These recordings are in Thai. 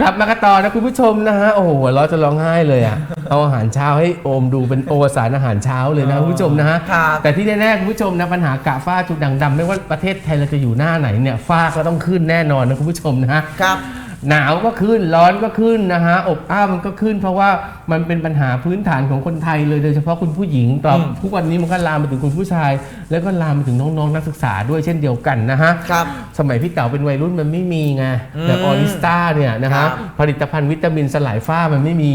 กลับมากันต่อนะคุณผู้ชมนะฮะโอ้โหเราะจะร้องไห้เลยอะเอาอาหารเช้าให้โอมดูเป็นโอสารอาหารเช้าเลยนะคุณผู้ชมนะฮะครับแต่ที่แน่ๆคุณผู้ชมนะปัญหากะฝ้าจุดด่างดำไม่ว่าประเทศไทยเราจะอยู่หน้าไหนเนี่ยฝ้าก็ต้องขึ้นแน่นอนนะคุณผู้ชมนะฮะ ครับ หนาวก็ขึ้นร้อนก็ขึ้นนะฮะอบอ้าวมันก็ขึ้น เพราะว่ามันเป็นปัญหาพื้นฐานของคนไทยเลยโดยเฉพาะคุณผู้หญิงต่ออมทุกวันนี้มันก็ลามไปถึงคุณผู้ชาย แล้วก็ลามไปถึงน้องๆนักศึกษาด้วยเช่นเดียวกันนะฮะครับสมัยพี่เต๋าเป็นวัยรุ่นมันไม่มีไงอืมแบบออริสตาเนี่ยนะครัฮะบผลิตภัณฑ์วิตามินสลายฝ้ามันไม่มี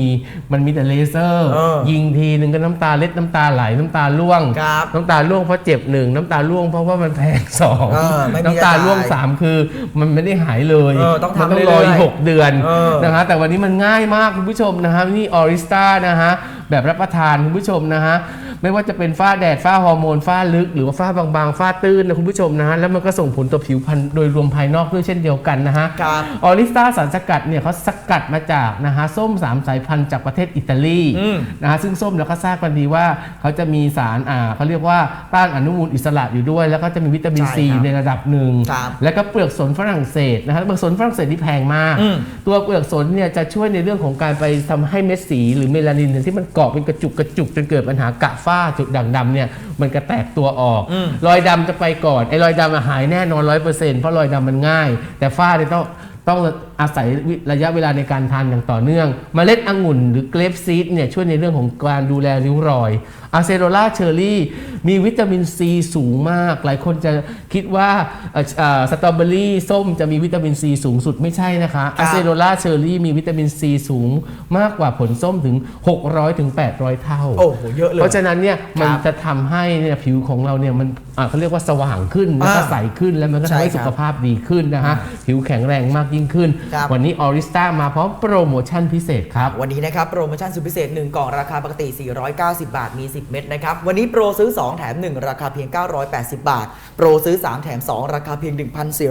มันมีแต่เลเซอร์ เออยิงทีนึงก็น้ำตาเล็ดน้ำตาไหลน้ำตาร่วง ครับน้ำตาร่วงเพราะเจ็บหนึ่งน้ำตาร่วงเพราะว่ามันแพงสองเออไม่มีน้ำตาร่วงจะจ่าย สามคือมันไม่ได้หายเลย เออต้องทำมันต้องรอเรื่อยๆอีกหกเดือนเออนะฮะแต่วันนี้มันง่ายมากคุณผู้ชมนะฮะนี่ออริสตานะฮะแบบรับประทานคุณผู้ชมนะฮะ ไม่ว่าจะเป็นฝ้าแดดฝ้าฮอร์โมนฝ้าลึก หรือว่าฝ้าบางๆฝ้าตื้นนะคุณผู้ชมนะฮะแล้วมันก็ส่งผลต่อผิวพรรณโดยรวมภายนอกด้วยเช่นเดียวกันนะฮะครับออริสตาสารสกัดเนี่ยเขาสกัดมาจากนะฮะส้มสามสายพันธุ์จากประเทศอิตาลีอืม นะฮะซึ่งส้มเราก็ทราบกันดีว่าเขาจะมีสารอ่าเขาเรียกว่าต้านอนุมูลอิสระอยู่ด้วย แล้วก็จะมีวิตามินใช่ซีครับในระดับหนึ่ง ครับ แล้วก็เปลือกสนฝรั่งเศสนะฮะเปลือกสนฝรั่งเศสที่แพงมาก อืมตัวเปลือกสนเนี่ยจะช่วยในเรื่องของการไปทำให้เม็ดสีหรือเมลานินเนี่ยที่มันเกาะเป็นกระจุกกระจุกจนเกิดปัญหากระฝ้าจุดด่างดำเนี่ยมันกระแตกตัวออกอืมรอยดำจะไปก่อนไอ้รอยดำอะหายแน่นอนร้อยเปอร์เซ็นต์เพราะรอยดำมันง่าย แต่ฝ้าเนี่ยต้องต้อง อาศัยระยะเวลาในการทานอย่างต่อเนื่องเมล็ดองุ่นหรือเกรปซีดเนี่ยช่วยในเรื่องของการดูแลริ้วรอยอะเซโรล่าเชอร์รี่มีวิตามินซีสูงมาก หลายคนจะคิดว่าเอ่อเอ่อสตรอเบอรี่ส้มจะมีวิตามินซีสูงสุดไม่ใช่นะคะครัอะบเซโรล่าเชอร์รี่มีวิตามินซีสูงมากกว่าผลส้มถึง 600ถึง800 เท่าโอ้โหเยอะเลยเพราะฉะนั้นเนี่ยมันครับจะทำให้เนี่ยผิวของเราเนี่ยมันอ่าเขาเรียกว่าสว่างขึ้นแล้วก็อ่าใสขึ้นแล้วมันก็ทำให้ใช่ครับสุขภาพดีขึ้นนะฮะผิวแข็งแรงมากยิ่งขึ้นครับ วันนี้ออริสตามาพร้อมโปรโมชั่นพิเศษครับ วันนี้นะครับโปรโมชั่นสุดพิเศษ 1 กล่องราคาปกติ 490 บาท มี 10 เม็ดนะครับ วันนี้โปรซื้อ 2 แถม 1 ราคาเพียง 980 บาท โปรซื้อ 3 แถม 2 ราคาเพียง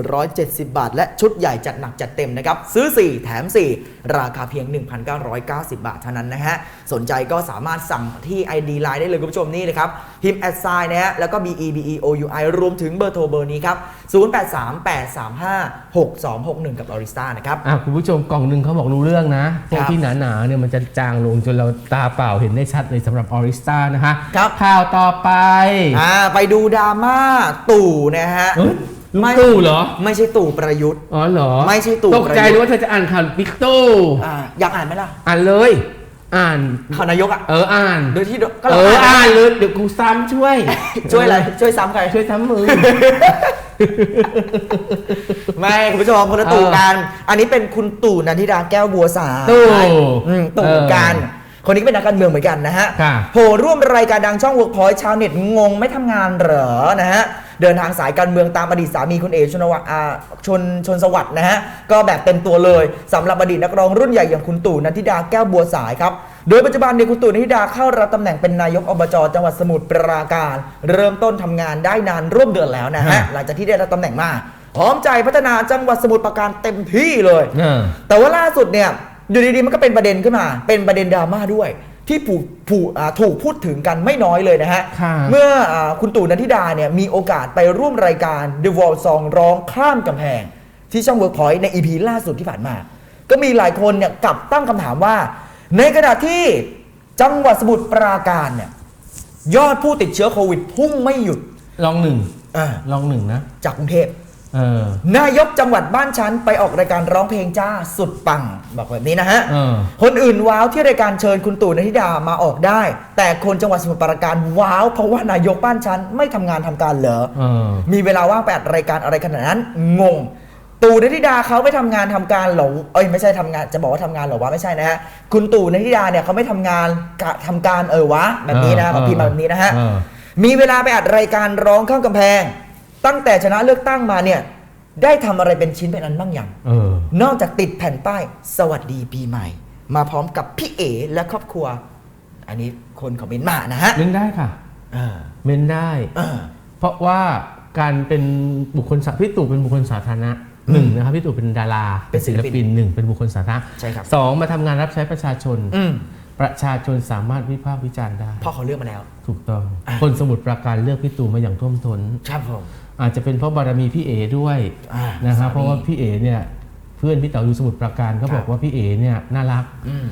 1,470 บาท และชุดใหญ่จัดหนักจัดเต็มนะครับ ซื้อ 4 แถม 4 ราคาเพียง 1,990 บาทเท่านั้นนะฮะ สนใจก็สามารถสั่งที่ ID Line ได้เลยคุณผู้ชมนี่เลยครับพิมพ์แอดไซน์นะฮะแล้วก็ B E B E O U I รวมถึงเบอร์โทรเบอร์นี้ครับ 0838356261 กับ Orista นะครับอะคุณผู้ชมกล่องหนึ่งเขาบอกรู้เรื่องนะพวกครับที่หนาๆเนี่ยมันจะจางลงจนเราตาเปล่าเห็นได้ชัดเลยสำหรับออริสตานะฮะครับข่าวต่อไปอ่าไปดูดราม่าตู่นะฮะเฮ้ยลุงไม่ตู่เหรอ ไม่ใช่ตู่ประยุทธ์อ๋อเหรอ ไม่ใช่ตู่ตกใจประยุทธ์เลยว่าเธอจะอ่านข่าวบิ๊กตู่อ่าอยากอ่านไหมล่ะ อ่านเลย อ่านข่าวนายกอะเอออ่านโดยที่ก็เอเราออ่าอ่านนเลยเดี๋ยวกูซ้ำช่วย ช่วยอะไรช่วยซ้ำใครช่วยซ้ำมือไม่คุณผู้ชมคนละตู่กัน อันนี้เป็นคุณตู่นันทิดาแก้วบัวสายตู่อืมตู่เออกัน คนนี้ก็เป็นนักการเมืองเหมือนกันนะฮะค่ะโหร่วมรายการดังช่อง Workpoint ชาวเน็ตงงไม่ทำงานเหรอนะฮะเดินทางสายการเมืองตามอดีตสามีคุณเอชนวัฒน์อ่าชนชนสวัสดิ์นะฮะก็แบบเต็มตัวเลยสำหรับอดีตนักร้องรุ่นใหญ่อย่างคุณตู่นันทิดาแก้วบัวสายครับ โดยปัจจุบันเนี่ยคุณตู่นันทิดาเข้ารับตำแหน่งเป็นนายกอบจจังหวัดสมุทรปราการ เริ่มต้นทำงานได้นานร่วมเดือนแล้วนะฮะฮะ หลังจากที่ได้รับตำแหน่งมาพร้อมใจพัฒนาจังหวัดสมุทรปราการเต็มที่เลย เออ แต่ว่าล่าสุดเนี่ย อยู่ดีๆมันก็เป็นประเด็นขึ้นมา เป็นประเด็นดราม่าด้วย ที่ผูกผูกอ่าถูกพูดถึงกันไม่น้อยเลยนะฮะ ค่ะเมื่ออาคุณตู่นันทิดาเนี่ยมีโอกาสไปร่วมรายการ The Wall Song ร้องข้ามกำแพง ที่ช่อง Workpoint ใน EP ล่าสุดที่ผ่านมา ก็มีหลายคนเนี่ยกลับตั้งคำถามว่า ในขณะที่จังหวัดสมุทรปราการเนี่ยยอดผู้ติดเชื้อโควิดพุ่งไม่หยุดลองหนึ่งอ่าลองหนึ่งนะ จากกรุงเทพ เออนายกจังหวัดบ้านฉัน ไปออกรายการร้องเพลงจ้าสุดปัง บอกแบบนี้นะฮะ เออ คนอื่นว้าวที่รายการเชิญคุณตู่นันทิดามาออกได้ แต่คนจังหวัดสมุทรปราการว้าวเพราะว่านายกบ้านฉันไม่ทำงานทำการเหรอ เออ มีเวลาว่างไปอัดรายการอะไรขนาดนั้น งง ตู่นันทิดาเขาไม่ทำงานทำการเหรอเอ้ยไม่ใช่ทำงานจะบอกว่าทำงานเหรอวะไม่ใช่นะฮะคุณตู่นันทิดาเนี่ยเขาไม่ทำงานกะทำการเออวะแบบนี้นะเออเขาพิมพ์มาแบบนี้นะฮะเออ มีเวลาไปอัดรายการร้องข้ามกำแพง ตั้งแต่ชนะเลือกตั้งมาเนี่ยได้ทำอะไรเป็นชิ้นเป็นอันบ้างอย่าง เออ นอกจากติดแผ่นป้ายสวัสดีปีใหม่ มาพร้อมกับพี่เอและครอบครัว อันนี้คนคอมเมนต์มานะฮะเม้นได้ค่ะ เออเม้นได้ เออ เพราะว่าการเป็นบุคคลสาพี่ตู่เป็นบุคคลสาธารณะหนึ่งนะครับพี่ตู่เป็นดาราเป็นศิลปินหนึ่งเป็นบุคคลสาธารณะใช่ครับ สองมาทำงานรับใช้ประชาชน อืมประชาชนสามารถวิพากษ์วิจารณ์ได้ พ่อเขาเลือกมาแล้ว ถูกต้องอะคนสมุทรปราการเลือกพี่ตู่มาอย่างท่วมท้น ครับผม อาจจะเป็นเพราะบารมีพี่เอด้วยอ่านะสาฮะมีเพราะว่าพี่เอเนี่ยเพื่อนพี่เต๋ออยู่สมุทรปราการก็บอกว่าพี่เอเนี่ยน่ารัก อืม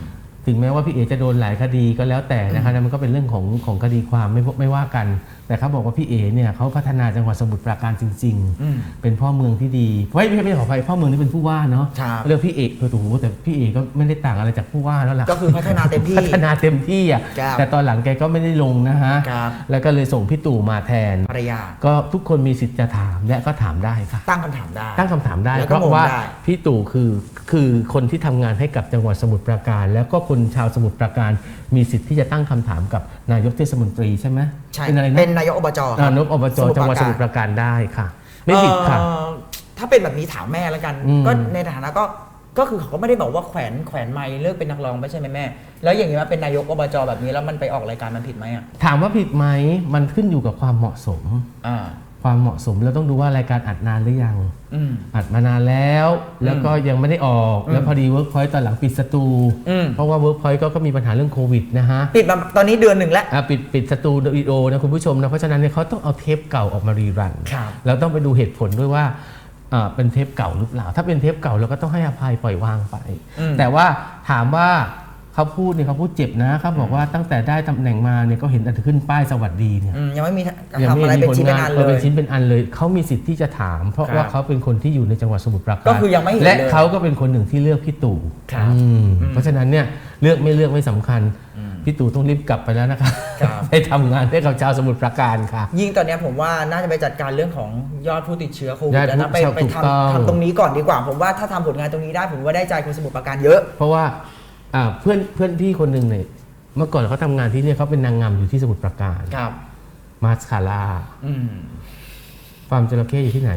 ถึงแม้ว่าพี่เอจะโดนหลายคดีก็แล้วแต่นะคะนั่นมันก็เป็นเรื่องของของคดีความไม่ไม่ว่ากัน แต่เขาบอกว่าพี่เอเนี่ยเขาพัฒนาจังหวัดสมุทรปราการจริงอืมๆเป็นพ่อเมืองที่ดีไม่ไม่ไม่ขออภัยพ่อเมืองที่เป็นผู้ว่าเนาะครับเรื่องพี่เอกเออโอ้โหแต่พี่เอกก็ไม่ได้ต่างอะไรจากผู้ว่าแล้วล่ะก็คือพัฒนาเต็มที่พัฒนาเต็มที่อะครับแต่ตอนหลังแกก็ไม่ได้ลงนะฮะครับแล้วก็เลยส่งพี่ตู่มาแทนภรรยาก็ทุกคนมีสิทธิ์จะถามและก็ถามได้ค่ะตั้งคำถามได้ ตั้งคำถามได้แล้วเพก็ราะงงว่าได้พี่ตู่คือคือคนที่ทำงานให้กับจังหวัดสมุทรปราการ แล้วก็คนชาวสมุทรปราการมีสิทธิ์ที่จะตั้งคำถามกับนายกเทศมนตรีใช่ไหมใช่เป็นอะไรนะเป็นนายกอบจครันายกอบจจังหวัดสมุทรปราการได้ค่ะ ไม่ผิดค่ะ เอ่อถ้าเป็นแบบนี้ถามแม่แล้วกัน อืม ก็ในฐานะก็ก็คือเขาก็ไม่ได้บอกว่าแขวนแขวนไม้เลิกเป็นนักร้องไม่ใช่ไหมแม่ แล้วอย่างนี้ว่าเป็นนายกอบจแบบนี้แล้วมันไปออกรายการมันผิดไหมอะถามว่าผิดไหมมันขึ้นอยู่กับความเหมาะสม อ่า ความเหมาะสมเราต้องดูว่ารายการอัดนานหรือยังอืมอัดมานานแล้ว แล้วก็ยังไม่ได้ออกอืมแล้วพอดีเวิร์กพอยต์ตอนหลังปิดสตูอืมเพราะว่าเวิร์กพอยต์ก็ก็มีปัญหาเรื่องโควิดนะฮะปิดมาตอนนี้เดือนหนึ่งแล้วอะปิดปิดสตูดิโอนะคุณผู้ชมนะเพราะฉะนั้นเนี่ยเขาต้องเอาเทปเก่าออกมารีรันครับแล้วต้องไปดูเหตุผลด้วยว่าอ่าเป็นเทปเก่าหรือเปล่า ถ้าเป็นเทปเก่าเราก็ต้องให้อภัยปล่อยวางไปอืมแต่ว่าถามว่า เขาพูดเนี่ยเขาพูดเจ็บนะเขาบอกว่าตั้งแต่ได้ตำแหน่งมาเนี่ยก็เห็นแต่ขึ้นป้ายสวัสดีเนี่ยอืมยังไม่มียังทำไม่อะไรมีเป็นผลชิ้นเป็นงาอันนเออเลเป็นยชิ้นเป็นอันเลย เขามีสิทธิ์ที่จะถาม เพราะครับว่าเขาเป็นคนที่อยู่ในจังหวัดสมุทรปราการก็คือยังไม่เห็นและเลยเขาก็เป็นคนหนึ่งที่เลือกพี่ตู่ครับอืมอืมเพราะฉะนั้นเนี่ยเลือกไม่เลือกไม่สำคัญอืมพี่ตู่ต้องรีบกลับไปแล้วนะคะครับไปทำงานให้กับชาวสมุทรปราการค่ะยิ่งตอนเนี้ยผมว่าน่าจะไปจัดการเรื่องของยอดผู้ติดเชื้อโควิยดอดแล้วนะไปผู้ไปถูกต้องทำทำตรงนี้ก่อนดีกว่า ผมว่าถ้าทำผลงานตรงนี้ได้ผมว่าได้ใจคนสมุทรปราการเยอะ เพราะว่า อ่าเพื่อนเพื่อนพี่คนหนึ่งเนี่ยเมื่อก่อนเขาทำงานที่เนี่ยเขาเป็นนางงามอยู่ที่สมุทรปราการ ครับมาสคาร่าอืมฟาร์มจระเข้อยู่ที่ไหน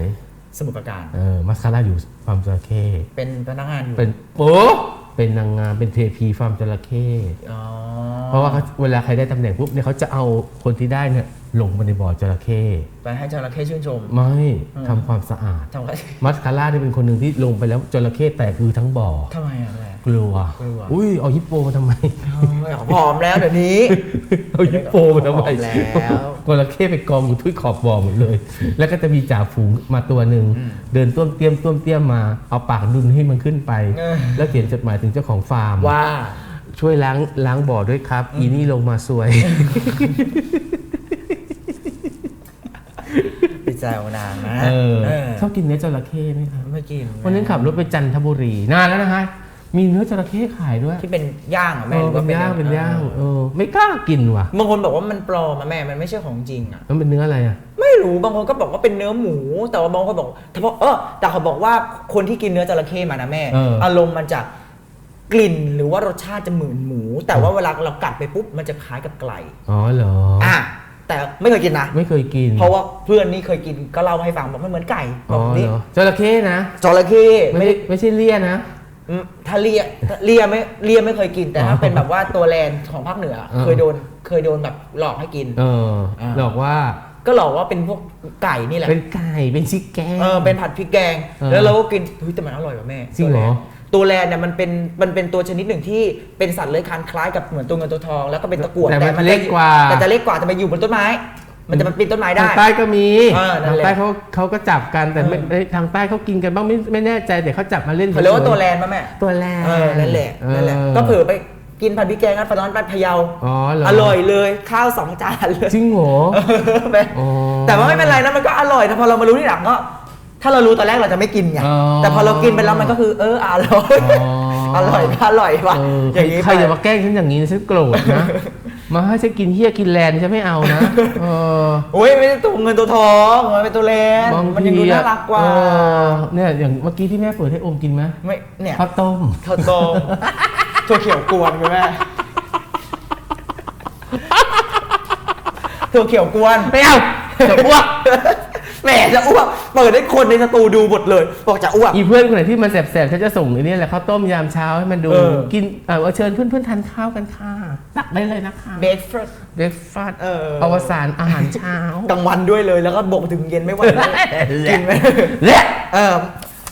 สมุทรปราการ เออมาสคาร่าอยู่ฟาร์มจระเข้เป็นพนักงานอยู่เป็นโป๊ะเป็นนางงามเป็นเทพีฟาร์มจระเข้อ๋อ เพราะว่าเขาเวลาใครได้ตำแหน่งปุ๊บเนี่ยเขาจะเอาคนที่ได้เนี่ยลงไปในบ่อจระเข้ไปให้จระเข้ชื่นชม ไม่อืม ทำความสะอาด ทำไมมัสคาร่านี่เป็นคนหนึ่งที่ลงไปแล้วจระเข้แตกคือทั้งบ่อ ทำไมอะแม่กลัว กลัว อุ้ยเอาฮิปโปมาทำไมผอมแล้วเดี๋ยวนี้ เอาฮิปโปมาทำไมบอกแล้วจระเข้ไปกองอยู่ที่ขอบบ่อหมดเลย แล้วก็จะมีจ่าฝูงมาตัวหนึ่งอืมเดินต้วมเตี้ยมต้วมเตี้ยมมา เอาปากดุนให้มันขึ้นไป เออ แล้วเขียนจดหมายถึงเจ้าของฟาร์มว่า ช่วยล้างล้างบ่อด้วยครับ อีนี่ลงมาสวยไปแซวนางนะเออเออชอบกินเนื้อจระเข้ไหมครับไม่กินวันนั้นขับรถไปจันทบุรีนานแล้วนะฮะมีเนื้อจระเข้ขายด้วย ที่เป็นย่างเหรอเอแม่หอรือเป็ว่านเป็นย่างเป็นย่างเอเอออไม่กล้ากินว่ะบางคนบอกว่ามันปลอมอะแม่มันไม่ใช่ของจริงอะมันเป็นเนื้ออะไรอะไม่รู้บางคนก็บอกว่าเป็นเนื้อหมู แต่ว่าบางคนบอกแต่พอเออแต่เขาบอกว่าคนที่กินเนื้อจระเข้มานะแม่เอออารมณ์มันจะ กลิ่นหรือว่ารสชาติจะเหมือนหมู แต่ว่าเวลาเรากัดไปปุ๊บมันจะคล้ายกับไก่อ๋อเหรออะแต่ไม่เคยกินนะ ไม่เคยกินเพราะว่าเพื่อนนี่เคยกินก็เล่าให้ฟังบอกมันเหมือนไก่บอ๋ออกนี่เหรอจระเข้นะจระเข้ไม่ไม่ได้ไม่ใช่เลี่ยนะ อืมถ้าเลียถ้าเลียไม่เลียไม่เคยกินแต่ถ้าอ๋อเป็นแบบว่าตัวแลนของภาคเหนือ เออ เคยโดนเคยโดนแบบหลอกให้กิน เอออ่า หลอกว่าก็หลอกว่าเป็นพวกไก่นี่แหละเป็นไก่เป็นชิคแกงเออเป็นผัดพริกแกง เออแล้วเราก็กินเฮ้ยแต่มันอร่อยกว่าแม่จริงเหรอ ตัวแลน เนี่ยมันเป็นมันเป็นตัวชนิดหนึ่งที่เป็นสัตว์เลื้อยคลานคล้ายกับเหมือนตัวเงินตัวทอง แล้วก็เป็นตะกรวดแต่มันจะเล็กกว่า แต่จะเล็กกว่าจะไปอยู่บนต้นไม้ มันจะมาปีนต้นไม้ได้ ทางใต้ก็มีเออนั่ทานงแหละ ใต้เขาเขาก็จับกันแต่ไม่เออไม่ทางใต้เขากินกันบ้างไม่ไม่แน่ใจแต่เขาจับมาเล่นเขาเรียกว่าฉๆตัวแลนป่ะแม่ตัวแลนเออนั่นแหละนั่นแหละออก็เผื่อไปกินผัดพริกแกงกันตอนนั้นไปพะเยาอ๋อเหรออ ร่อยเลยข้าวสองจานเลยจริงเหรอแม่ อ๋อแต่ว่าไม่เป็นไรนะมันก็อร่อยแต่พอเรามารู้ที่หลังก็ ถ้าเรารู้ตอนแรกเราจะไม่กินไง อ๋อแต่พอเรากินไปแล้วมันก็คือ เอออร่อย อ๋อ อร่อยอร่อยว่ะเอออย่างนี้ใครไปจะมาแกล้งฉันอย่างนี้ฉันโกรธนะ มาให้ฉันกินเฮี้ยกินแลนฉันไม่เอานะเออโอ้ยไม่ใช่ตัวเงินตัวทองมันเป็นตัวเลนบางมันยังทีดูอะน่ารักกว่า เออเนี่ยอย่างเมื่อกี้ที่แม่เปิดให้อมกินไหมไม่เนี่ยข้าวต้ม ข้าวต้มถั่วเขียวกวนคุณแม่ถั่วเขียวกวนไม่เอาจะอ้วก แหมจะอ้วกเปิดให้คนในสตูดูหมดเลย บอกจะอ้วก อีเพื่อนคนไหนที่มันแสบๆฉันจะส่งไอันนี้แหละข้าวต้มยามเช้าให้มันดูเออ กินเออเชิญเพื่อนๆทานข้าวกันค่ะตักได้เลยนะคะเบรกฟาส เบรกฟาสต์เออ อวสานอาหารเช้ากลางวันด้วยเลยแล้วก็บกถึงเย็นไม่ไหวเลยกินไหมเละ เออ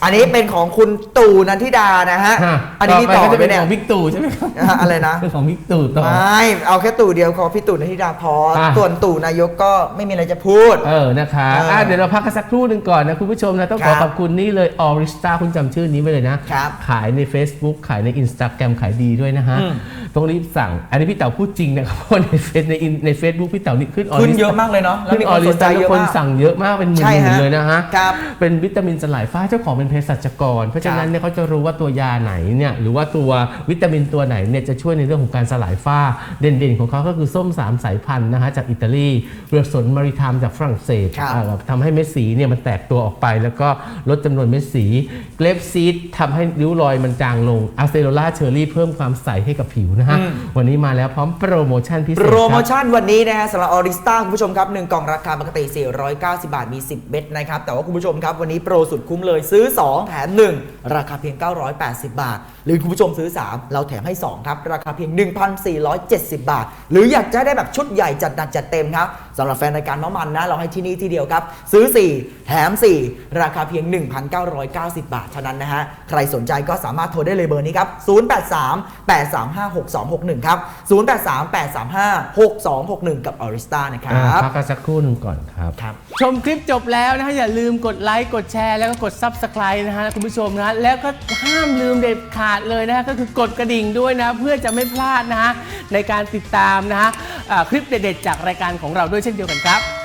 อันนี้เป็นของคุณตู่นันทิดานะฮะฮะอันนี้พี่ไปต่อก็จะไปเป็นเนี่ขยองบิ๊กตู่ใช่ไหมครับอะอะไรนะเป็นของบิ๊กตู่ต่อไม่เอาแค่ตู่เดียวขอพี่ตู่นันทิดาพออะส่วนตู่นายกก็ไม่มีอะไรจะพูด เออนะคะเอออ่อะเดี๋ยวเราพักกันสักครู่หนึ่งก่อนนะคุณผู้ชมนะต้องขอครับขอบคุณนี่เลยออริสตาคุณจำชื่อนี้ไว้เลยนะครับขายใน Facebook ขายใน Instagram ขายดีด้วยนะฮะอืม ต้องรีบสั่ง อันนี้พี่เต๋าพูดจริงนะครับเพราะในเฟซใน in- ในเฟซบุ๊กพี่เต๋านี่ขึ้นออขึ้นริสเยอะมากเลยเนาะแล้วขึ้นมีอคอนริสสนใจตาเยแล้วอะคนมาก สั่งเยอะมากเป็นหมื่ใช่นฮะๆเลยนะฮะ ครับเป็นวิตามินสลายฟ้าเจ้าของเป็นเภสัชกร เพราะฉะนั้นเนี่ยเขาจะรู้ว่าตัวยาไหนเนี่ยหรือว่าตัววิตามินตัวไหนเนี่ยจะช่วยในเรื่องของการสลายฝ้าเด่นๆ ของเขาก็คือส้มสามสายพันธุ์นะฮะจากอิตาลีเรือสนมาริทามจากฝรั่งเศสครับ อ่า ทำให้เม็ดสีเนี่ยมันแตกตัวออกไป แล้วก็ลดจำนวนเม็ดสีเกรปซีดทำให้ริ้วรอยมันจางลงอะเซโ l ล่าเชอรี่เพิ่มความใสให้กับผิวนะฮะอืมวันนี้มาแล้วพร้อมโปรโมชั่นพิเศษโปรโมครับชั่นวันนี้นะฮะสำหรับออริสตาคุณผู้ชมครับ1กล่องราคาปกติ 490 บาท มี 10 เม็ดนะครับ แต่ว่าคุณผู้ชมครับ วันนี้โปรสุดคุ้มเลยซื้อ 2 แถม 1 ราคาเพียง 980 บาท หรือคุณผู้ชมซื้อ 3 เราแถมให้ 2 ครับ ราคาเพียง 1,470 บาท หรืออยากจะได้แบบชุดใหญ่จัดหนักจัดเต็มครับ สำหรับแฟนรายการเมามันนะ เราให้ที่นี่ที่เดียวครับ ซื้อ 4 แถม 4 ราคาเพียง 1,990 บาทเท่านั้นนะฮะ ใครสนใจก็สามารถโทรได้เลยเบอร์นี้ครับ 083 835 6261 ครับ 083 835 6261 กับออริสตานะครัอ่าบพักกันสักครู่หนึ่งก่อนครับครับ ชมคลิปจบแล้วนะฮะอย่าลืมกดไลค์กดแชร์แล้วก็กด Subscribe นะฮะคุณผู้ชมนะฮะแล้วก็ห้ามลืมเด็ดขาดเลยนะฮะก็คือกดกระดิ่งด้วยนะเพื่อจะไม่พลาดนะฮะในการติดตามนะฮะอ่าคลิปเด็ดๆจากรายการของเราด้วย xin chào hành pháp